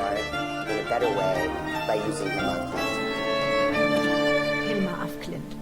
art in a better way by using Hilma Clint. Hilma af Klint.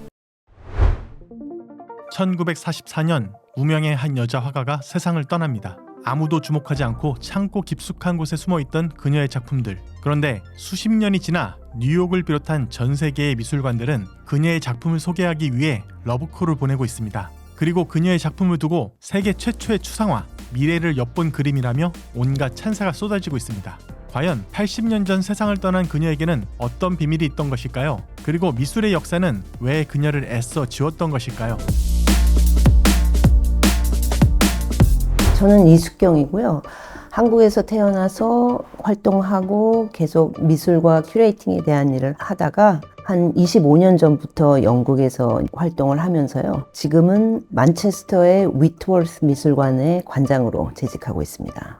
1944년 무명의 한 여자 화가가 세상을 떠납니다. 아무도 주목하지 않고 창고 깊숙한 곳에 숨어 있던 그녀의 작품들. 그런데 수십 년이 지나 뉴욕을 비롯한 전 세계의 미술관들은 그녀의 작품을 소개하기 위해 러브콜을 보내고 있습니다. 그리고 그녀의 작품을 두고 세계 최초의 추상화, 미래를 엿본 그림이라며 온갖 찬사가 쏟아지고 있습니다. 과연 80년 전 세상을 떠난 그녀에게는 어떤 비밀이 있던 것일까요? 그리고 미술의 역사는 왜 그녀를 애써 지웠던 것일까요? 저는 이숙경이고요. 한국에서 태어나서 활동하고 계속 미술과 큐레이팅에 대한 일을 하다가 한 25년 전부터 영국에서 활동을 하면서요. 지금은 만체스터의 위트월스 미술관의 관장으로 재직하고 있습니다.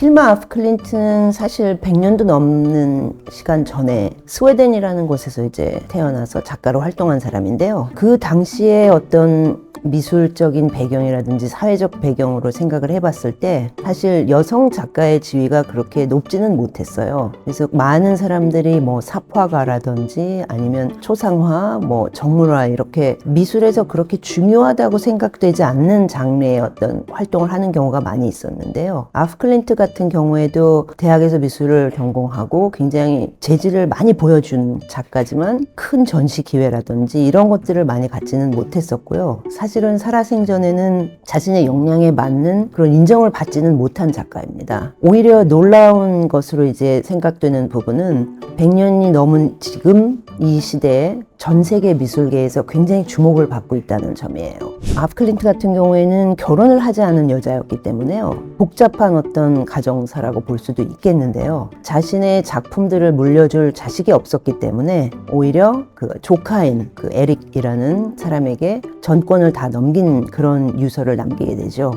힐마 아프 클린트는 사실 100년도 넘는 시간 전에 스웨덴이라는 곳에서 이제 태어나서 작가로 활동한 사람인데요. 그 당시에 어떤 미술적인 배경이라든지 사회적 배경으로 생각을 해봤을 때 사실 여성 작가의 지위가 그렇게 높지는 못했어요. 그래서 많은 사람들이 뭐 삽화가라든지 아니면 초상화, 뭐 정물화 이렇게 미술에서 그렇게 중요하다고 생각되지 않는 장르의 어떤 활동을 하는 경우가 많이 있었는데요. 아프클린트 같은 경우에도 대학에서 미술을 전공하고 굉장히 재질을 많이 보여준 작가지만 큰 전시 기회라든지 이런 것들을 많이 갖지는 못했었고요. 사실 은 살아생전에는 자신의 역량에 맞는 그런 인정을 받지는 못한 작가입니다. 오히려 놀라운 것으로 이제 생각되는 부분은 100년이 넘은 지금 이 시대에 전 세계 미술계에서 굉장히 주목을 받고 있다는 점이에요. 아프클린트 같은 경우에는 결혼을 하지 않은 여자였기 때문에요. 복잡한 어떤 가정사라고 볼 수도 있겠는데요. 자신의 작품들을 물려줄 자식이 없었기 때문에 오히려 그 조카인 그 에릭이라는 사람에게 전권을 다 넘긴 그런 유서를 남기게 되죠.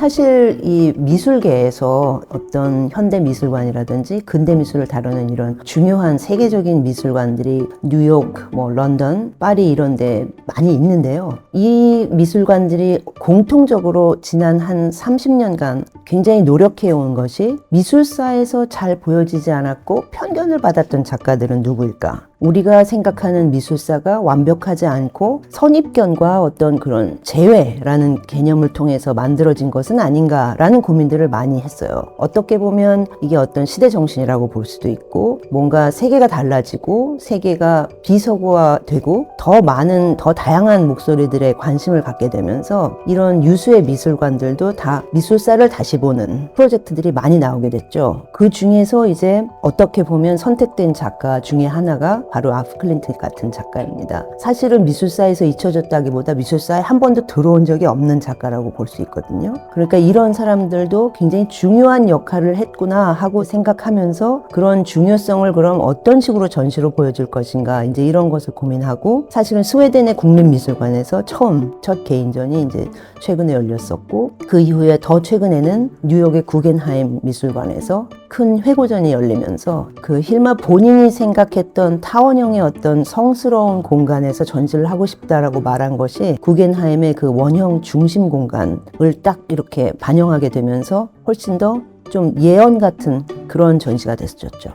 사실 이 미술계에서 어떤 현대 미술관이라든지 근대 미술을 다루는 이런 중요한 세계적인 미술관들이 뉴욕, 뭐 런던, 파리 이런 데 많이 있는데요. 이 미술관들이 공통적으로 지난 한 30년간 굉장히 노력해 온 것이 미술사에서 잘 보여지지 않았고 편견을 받았던 작가들은 누구일까? 우리가 생각하는 미술사가 완벽하지 않고 선입견과 어떤 그런 제외라는 개념을 통해서 만들어진 것은 아닌가라는 고민들을 많이 했어요. 어떻게 보면 이게 어떤 시대 정신이라고 볼 수도 있고 뭔가 세계가 달라지고 세계가 비서구화되고 더 많은 더 다양한 목소리들에 관심을 갖게 되면서 이런 유수의 미술관들도 다 미술사를 다시 보는 프로젝트들이 많이 나오게 됐죠. 그 중에서 이제 어떻게 보면 선택된 작가 중에 하나가 바로 아프클린트 같은 작가입니다. 사실은 미술사에서 잊혀졌다기보다 미술사에 한 번도 들어온 적이 없는 작가라고 볼 수 있거든요. 그러니까 이런 사람들도 굉장히 중요한 역할을 했구나 하고 생각하면서 그런 중요성을 그럼 어떤 식으로 전시로 보여줄 것인가 이제 이런 것을 고민하고 사실은 스웨덴의 국립미술관에서 처음 첫 개인전이 이제 최근에 열렸었고 그 이후에 더 최근에는 뉴욕의 구겐하임 미술관에서 큰 회고전이 열리면서 그 힐마 본인이 생각했던 타 원형의 어떤 성스러운 공간에서 전시를 하고 싶다라고 말한 것이 구겐하임의 그 원형 중심 공간을 딱 이렇게 반영하게 되면서 훨씬 더 좀 예언 같은 그런 전시가 됐었죠.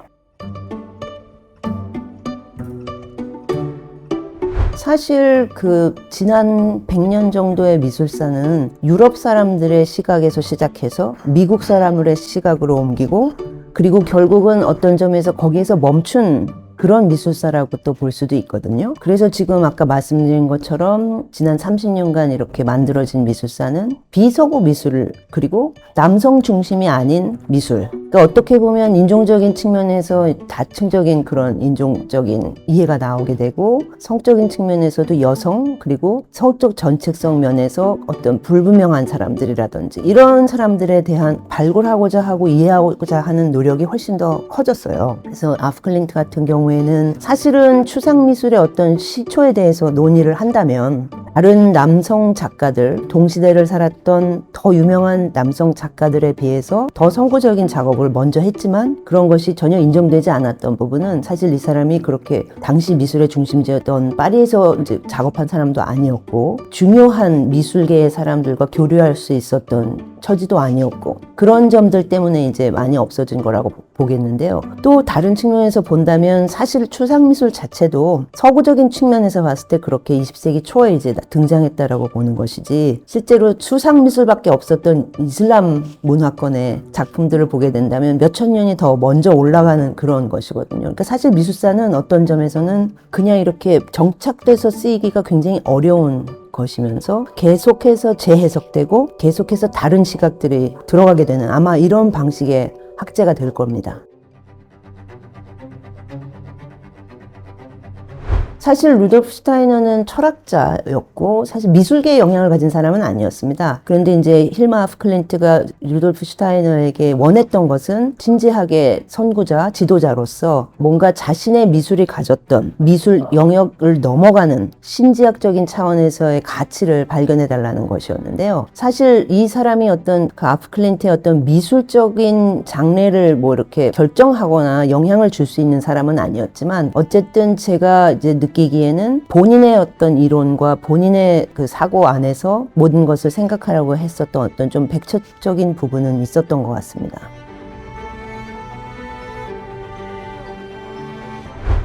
사실 그 지난 100년 정도의 미술사는 유럽 사람들의 시각에서 시작해서 미국 사람들의 시각으로 옮기고 그리고 결국은 어떤 점에서 거기에서 멈춘 그런 미술사라고 또 볼 수도 있거든요. 그래서 지금 아까 말씀드린 것처럼 지난 30년간 이렇게 만들어진 미술사는 비서구 미술 그리고 남성 중심이 아닌 미술. 그러니까 어떻게 보면 인종적인 측면에서 다층적인 그런 인종적인 이해가 나오게 되고 성적인 측면에서도 여성 그리고 성적 전책성 면에서 어떤 불분명한 사람들이라든지 이런 사람들에 대한 발굴하고자 하고 이해하고자 하는 노력이 훨씬 더 커졌어요. 그래서 아프클린트 같은 경우에는 사실은 추상 미술의 어떤 시초에 대해서 논의를 한다면 다른 남성 작가들, 동시대를 살았던 더 유명한 남성 작가들에 비해서 더 선구적인 작업을 먼저 했지만 그런 것이 전혀 인정되지 않았던 부분은 사실 이 사람이 그렇게 당시 미술의 중심지였던 파리에서 이제 작업한 사람도 아니었고 중요한 미술계의 사람들과 교류할 수 있었던 처지도 아니었고 그런 점들 때문에 이제 많이 없어진 거라고 보- 보겠는데요. 또 다른 측면에서 본다면 사실 추상미술 자체도 서구적인 측면에서 봤을 때 그렇게 20세기 초에 이제 등장했다라고 보는 것이지 실제로 추상미술밖에 없었던 이슬람 문화권의 작품들을 보게 된다면 몇천 년이 더 먼저 올라가는 그런 것이거든요. 그러니까 사실 미술사는 어떤 점에서는 그냥 이렇게 정착돼서 쓰이기가 굉장히 어려운 것이면서 계속해서 재해석되고 계속해서 다른 시각들이 들어가게 되는 아마 이런 방식의 학제가 될 겁니다. 사실 루돌프 슈타이너는 철학자였고 사실 미술계에 영향을 가진 사람은 아니었습니다. 그런데 이제 힐마 아프 클린트가 루돌프 슈타이너에게 원했던 것은 진지하게 선구자, 지도자로서 뭔가 자신의 미술이 가졌던 미술 영역을 넘어가는 신지학적인 차원에서의 가치를 발견해 달라는 것이었는데요. 사실 이 사람이 어떤 그 아프 클린트의 어떤 미술적인 장래를 뭐 이렇게 결정하거나 영향을 줄 수 있는 사람은 아니었지만 어쨌든 제가 이제 느 끼기에는 본인의 어떤 이론과 본인의 그 사고 안에서 모든 것을 생각하려고 했었던 어떤 좀 백초적인 부분은 있었던 것 같습니다.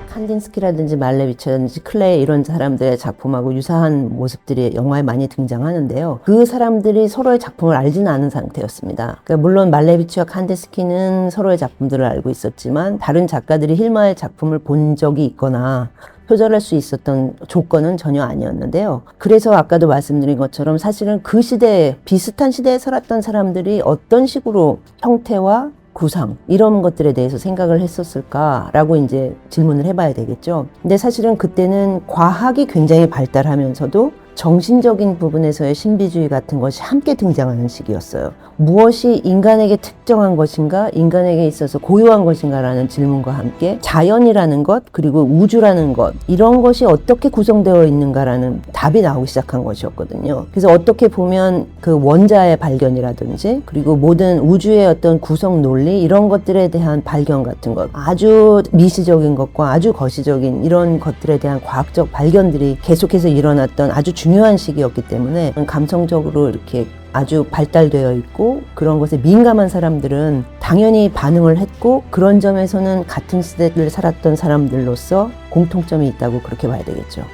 칸딘스키라든지 말레비처라든지 클레 이런 사람들의 작품하고 유사한 모습들이 영화에 많이 등장하는데요. 그 사람들이 서로의 작품을 알지는 않은 상태였습니다. 그러니까 물론 말레비치와 칸딘스키는 서로의 작품들을 알고 있었지만 다른 작가들이 힐마의 작품을 본 적이 있거나 표절할 수 있었던 조건은 전혀 아니었는데요. 그래서 아까도 말씀드린 것처럼 사실은 그 시대에 비슷한 시대에 살았던 사람들이 어떤 식으로 형태와 구상 이런 것들에 대해서 생각을 했었을까라고 이제 질문을 해봐야 되겠죠. 근데 사실은 그때는 과학이 굉장히 발달하면서도 정신적인 부분에서의 신비주의 같은 것이 함께 등장하는 시기였어요. 무엇이 인간에게 특정한 것인가, 인간에게 있어서 고유한 것인가라는 질문과 함께 자연이라는 것, 그리고 우주라는 것, 이런 것이 어떻게 구성되어 있는가라는 답이 나오기 시작한 것이었거든요. 그래서 어떻게 보면 그 원자의 발견이라든지, 그리고 모든 우주의 어떤 구성 논리, 이런 것들에 대한 발견 같은 것, 아주 미시적인 것과 아주 거시적인 이런 것들에 대한 과학적 발견들이 계속해서 일어났던 아주 중요한 시기였기 때문에 감성적으로 이렇게 아주 발달되어 있고 그런 것에 민감한 사람들은 당연히 반응을 했고 그런 점에서는 같은 시대를 살았던 사람들로서 공통점이 있다고 그렇게 봐야 되겠죠.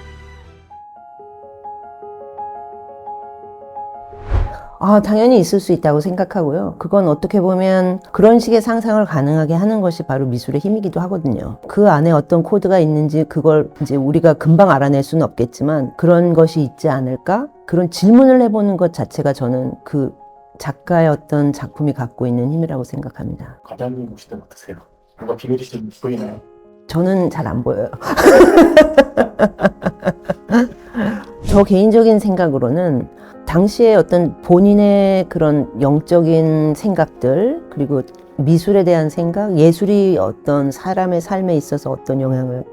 아, 당연히 있을 수 있다고 생각하고요. 그건 어떻게 보면 그런 식의 상상을 가능하게 하는 것이 바로 미술의 힘이기도 하거든요. 그 안에 어떤 코드가 있는지 그걸 이제 우리가 금방 알아낼 수는 없겠지만 그런 것이 있지 않을까? 그런 질문을 해보는 것 자체가 저는 그 작가의 어떤 작품이 갖고 있는 힘이라고 생각합니다. 과장님 보실 때 어떠세요? 뭔가 비밀이 좀 보이나요? 저는 잘 안 보여요. 저 개인적인 생각으로는 당시에 어떤 본인의 그런 영적인 생각들, 그리고 미술에 대한 생각, 예술이 어떤 사람의 삶에 있어서 어떤 영향을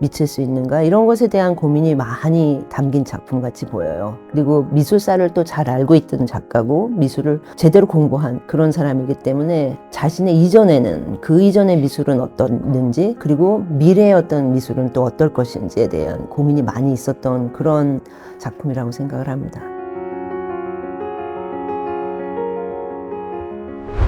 미칠 수 있는가, 이런 것에 대한 고민이 많이 담긴 작품 같이 보여요. 그리고 미술사를 또 잘 알고 있던 작가고, 미술을 제대로 공부한 그런 사람이기 때문에 자신의 이전에는 그 이전의 미술은 어떻는지, 그리고 미래의 어떤 미술은 또 어떨 것인지에 대한 고민이 많이 있었던 그런 작품이라고 생각을 합니다.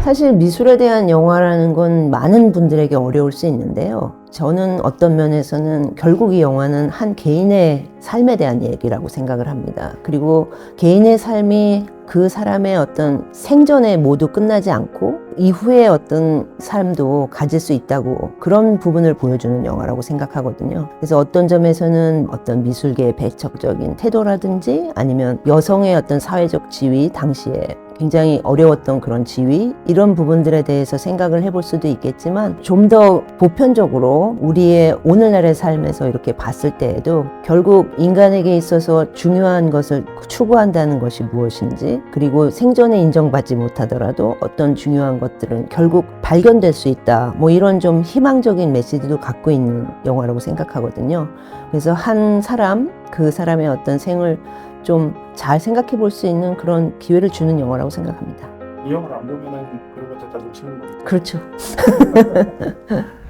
사실 미술에 대한 영화라는 건 많은 분들에게 어려울 수 있는데요. 저는 어떤 면에서는 결국 이 영화는 한 개인의 삶에 대한 얘기라고 생각을 합니다. 그리고 개인의 삶이 그 사람의 어떤 생전에 모두 끝나지 않고 이후의 어떤 삶도 가질 수 있다고 그런 부분을 보여주는 영화라고 생각하거든요. 그래서 어떤 점에서는 어떤 미술계의 배척적인 태도라든지 아니면 여성의 어떤 사회적 지위 당시에 굉장히 어려웠던 그런 지위 이런 부분들에 대해서 생각을 해볼 수도 있겠지만 좀 더 보편적으로 우리의 오늘날의 삶에서 이렇게 봤을 때에도 결국 인간에게 있어서 중요한 것을 추구한다는 것이 무엇인지 그리고 생전에 인정받지 못하더라도 어떤 중요한 것들은 결국 발견될 수 있다. 뭐 이런 좀 희망적인 메시지도 갖고 있는 영화라고 생각하거든요. 그래서 한 사람 그 사람의 어떤 생을 좀 잘 생각해 볼 수 있는 그런 기회를 주는 영화라고 생각합니다. 이 영화를 안 보면은 그런 것들 다 놓치는 거예요. 그렇죠.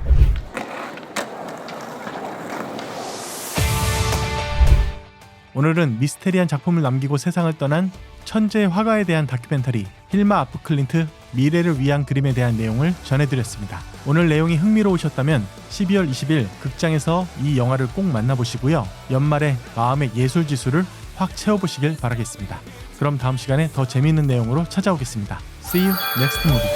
오늘은 미스테리한 작품을 남기고 세상을 떠난 천재 화가에 대한 다큐멘터리 힐마 아프 클린트 미래를 위한 그림에 대한 내용을 전해드렸습니다. 오늘 내용이 흥미로우셨다면 12월 20일 극장에서 이 영화를 꼭 만나보시고요. 연말에 마음의 예술 지수를 확 채워보시길 바라겠습니다. 그럼 다음 시간에 더 재미있는 내용으로 찾아오겠습니다. See you next movie.